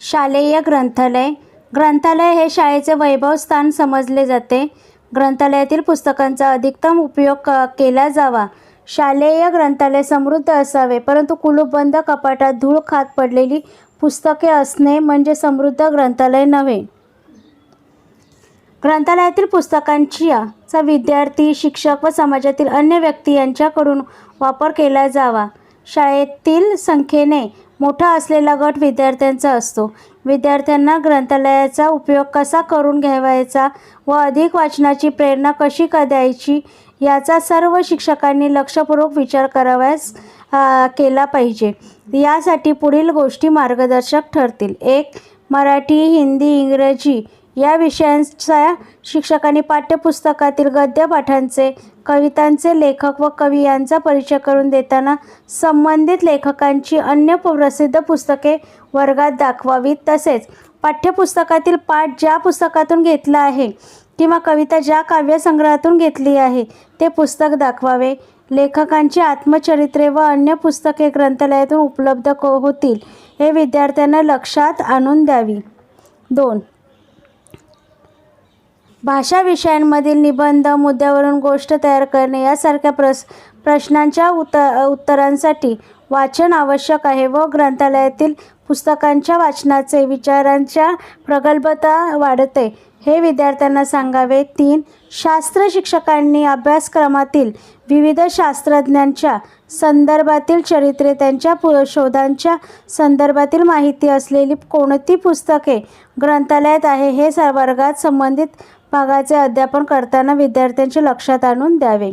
शालेय ग्रंथालय. ग्रंथालय हे शाळेचे वैभव स्थान समजले जाते. ग्रंथालयातील पुस्तकांचा अधिकतम उपयोग क केला जावा. शालेय ग्रंथालय समृद्ध असावे परंतु कुलूपबंद कपाटात धूळ खात पडलेली पुस्तके असणे म्हणजे समृद्ध ग्रंथालय नव्हे. ग्रंथालयातील पुस्तकांच्या चा विद्यार्थी शिक्षक व समाजातील अन्य व्यक्ती यांच्याकडून वापर केला जावा. शाळेतील संख्येने मोठा असलेला गट विद्यार्थ्यांचा असतो. विद्यार्थ्यांना ग्रंथालयाचा उपयोग कसा करून घ्यावायचा व अधिक वाचनाची प्रेरणा कशी का द्यायची याचा सर्व शिक्षकांनी लक्षपूर्वक विचार करावयास केला पाहिजे. यासाठी पुढील गोष्टी मार्गदर्शक ठरतील. एक मराठी हिंदी इंग्रजी या विषयांच्या शिक्षकांनी पाठ्यपुस्तकातील गद्यपाठांचे कवितांचे लेखक व कवी यांचा परिचय करून देताना संबंधित लेखकांची अन्य प्रसिद्ध पुस्तके वर्गात दाखवावीत. तसेच पाठ्यपुस्तकातील पाठ ज्या पुस्तकातून घेतला आहे किंवा कविता ज्या काव्यसंग्रहातून घेतली आहे ते पुस्तक दाखवावे. लेखकांची आत्मचरित्रे व अन्य पुस्तके ग्रंथालयातून उपलब्ध होतील हे विद्यार्थ्यांना लक्षात आणून द्यावी. दोन भाषा विषयांमधील निबंध मुद्द्यावरून गोष्ट तयार करणे यासारख्या प्रस प्रश्नांच्या उत उत्तरांसाठी वाचन आवश्यक आहे व ग्रंथालयातील पुस्तकांच्या वाचनाचे विचारांच्या प्रगल्भता वाढते. हे विद्यार्थ्यांना सांगावे तीन शास्त्र शिक्षकांनी अभ्यासक्रमातील विविध शास्त्रज्ञांच्या संदर्भातील चरित्रे त्यांच्या पु शोधांच्या संदर्भातील माहिती असलेली कोणती पुस्तके ग्रंथालयात आहे हे वर्गात संबंधित भागाचे अध्यापन करताना विद्यार्थ्यांचे लक्षात आणून द्यावे.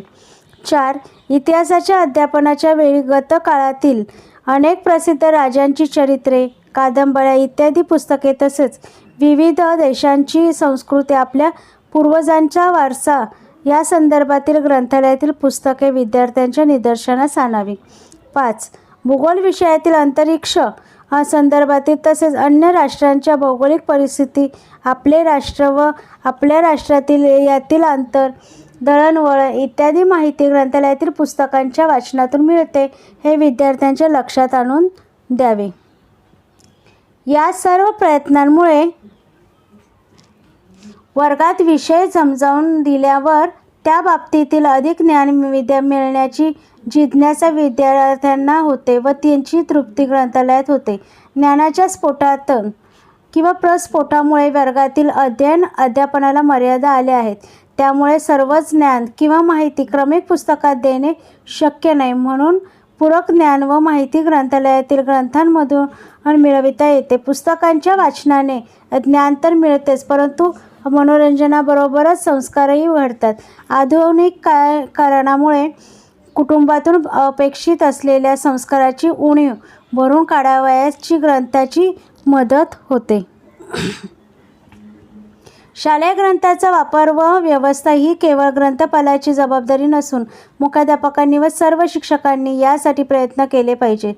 चार इतिहासाच्या अध्यापनाच्या वेळी गत काळातील अनेक प्रसिद्ध राजांची चरित्रे कादंबऱ्या इत्यादी पुस्तके तसेच विविध देशांची संस्कृती आपल्या पूर्वजांचा वारसा या संदर्भातील ग्रंथालयातील पुस्तके विद्यार्थ्यांच्या निदर्शनास आणावी. पाच भूगोल विषयातील अंतरिक्ष संदर्भातील तसेच अन्य राष्ट्रांच्या भौगोलिक परिस्थिती आपले राष्ट्र व आपल्या राष्ट्रातील यातील अंतर दळणवळण इत्यादी माहिती ग्रंथालयातील पुस्तकांच्या वाचनातून मिळते हे विद्यार्थ्यांच्या लक्षात आणून द्यावे. या सर्व प्रयत्नांमुळे वर्गात विषय समजावून दिल्यावर त्या बाबतीतील अधिक ज्ञान विद्या मिळण्याची जिज्ञासा विद्यार्थ्यांना होते व त्यांची तृप्ती ग्रंथालयात होते. ज्ञानाच्या स्फोटात किंवा प्रस्फोटामुळे वर्गातील अध्ययन अध्यापनाला मर्यादा आल्या आहेत. त्यामुळे सर्वच ज्ञान किंवा माहिती क्रमिक पुस्तकात देणे शक्य नाही म्हणून पूरक ज्ञान व माहिती ग्रंथालयातील ग्रंथांमधून मिळविता येते. पुस्तकांच्या वाचनाने ज्ञान तर मिळतेच परंतु मनोरंजनाबरोबरच संस्कारही घडतात आधुनिक का कारणामुळे कुटुंबातून अपेक्षित असलेल्या संस्काराची उणीव भरून काढावयाची ग्रंथाची मदत होते. शालेय ग्रंथाचा वापर व व्यवस्था ही केवळ ग्रंथपालाची जबाबदारी नसून मुख्याध्यापकांनी व सर्व शिक्षकांनी यासाठी प्रयत्न केले पाहिजे.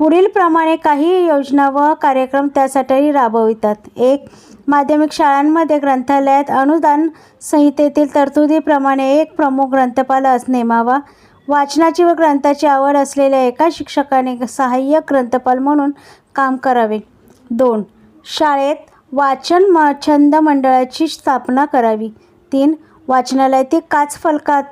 पुढीलप्रमाणे काही योजना व कार्यक्रम त्यासाठी राबवितात. एक माध्यमिक शाळांमध्ये ग्रंथालयात अनुदान संहितेतील तरतुदीप्रमाणे एक प्रमुख ग्रंथपाल अस नेमावा वाचनाची व ग्रंथाची आवड असलेल्या एका शिक्षकाने सहाय्यक ग्रंथपाल म्हणून काम करावे. दोन शाळेत वाचन म छंद मंडळाची स्थापना करावी. तीन वाचनालयातील काच फलकात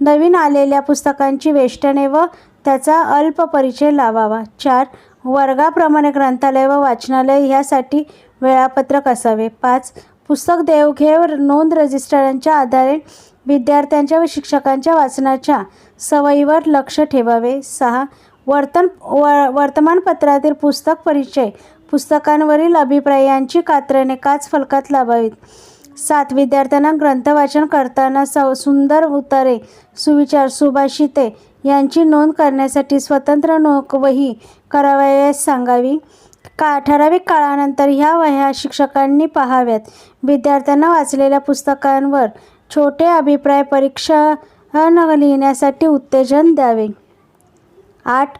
नवीन आलेल्या पुस्तकांची वेष्टने व त्याचा अल्प परिचय लावावा. चार वर्गाप्रमाणे ग्रंथालय व वाचनालय ह्यासाठी वेळापत्रक असावे. पाच पुस्तक देवघेव नोंद रजिस्टरांच्या आधारे विद्यार्थ्यांच्या व शिक्षकांच्या वाचनाच्या सवयीवर लक्ष ठेवावे. सहा वर्तन व वर्तमानपत्रातील पुस्तक परिचय पुस्तकांवरील अभिप्रायांची कात्रणे काच फलकात लावावीत सात विद्यार्थ्यांना ग्रंथवाचन करताना स सुंदर उतारे सुविचार सुभाषिते यांची नोंद करण्यासाठी स्वतंत्र नोक वही करावयास सांगावी. का ठराविक काळानंतर ह्या वह्या शिक्षकांनी पाहाव्यात. विद्यार्थ्यांना वाचलेल्या पुस्तकांवर छोटे अभिप्राय परीक्षण लिहिण्यासाठी उत्तेजन द्यावे. आठ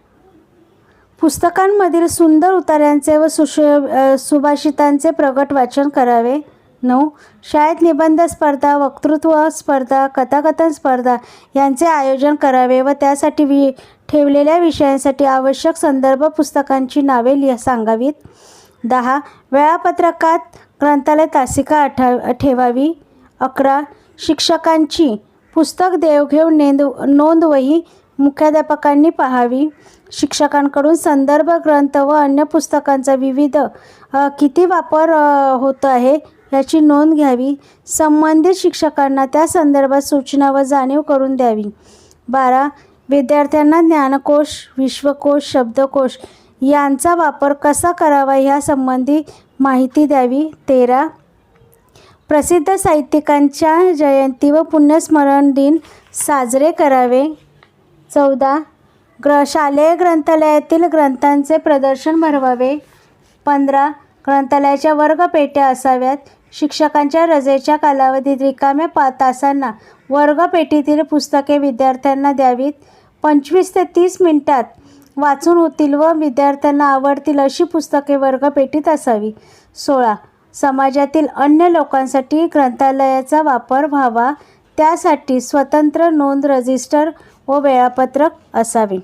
पुस्तकांमधील सुंदर उतार्यांचे व सुश सुभाषितांचे प्रगट वाचन करावे. नऊ. शाळेत निबंध स्पर्धा वक्तृत्व स्पर्धा कथाकथन स्पर्धा यांचे आयोजन करावे व त्यासाठी वि ठेवलेल्या विषयांसाठी आवश्यक संदर्भ पुस्तकांची नावे लिह सांगावीत. दहा. वेळापत्रकात ग्रंथालय तासिका आठा ठेवावी. अकरा. शिक्षकांची पुस्तक देवघेव नेंद नोंदवही मुख्याध्यापकांनी पाहावी. शिक्षकांकडून संदर्भ ग्रंथ व अन्य पुस्तकांचा विविध किती वापर होत आहे याची नोंद घ्यावी. संबंधित शिक्षकांना त्या संदर्भात सूचना व जाणीव करून द्यावी. बारा. विद्यार्थ्यांना ज्ञानकोश विश्वकोश शब्दकोश यांचा वापर कसा करावा ह्यासंबंधी माहिती द्यावी. तेरा. प्रसिद्ध साहित्यिकांच्या जयंती व पुण्यस्मरण दिन साजरे करावे. चौदा. ग्र शालेय ग्रंथालयातील ग्रंथांचे प्रदर्शन भरवावे. पंधरा. ग्रंथालयाच्या वर्गपेट्या असाव्यात. शिक्षकांच्या रजेच्या कालावधीत रिकाम्या पा तासांना वर्गपेटीतील पुस्तके विद्यार्थ्यांना द्यावीत. पंचवीस ते तीस मिनिटात वाचून होतील व विद्यार्थ्यांना आवडतील अशी पुस्तके वर्गपेटीत असावी. सोळा. समाजातील अन्य लोकांसाठी ग्रंथालयाचा वापर व्हावा. त्यासाठी स्वतंत्र नोंद रजिस्टर व वेळापत्रक असावे.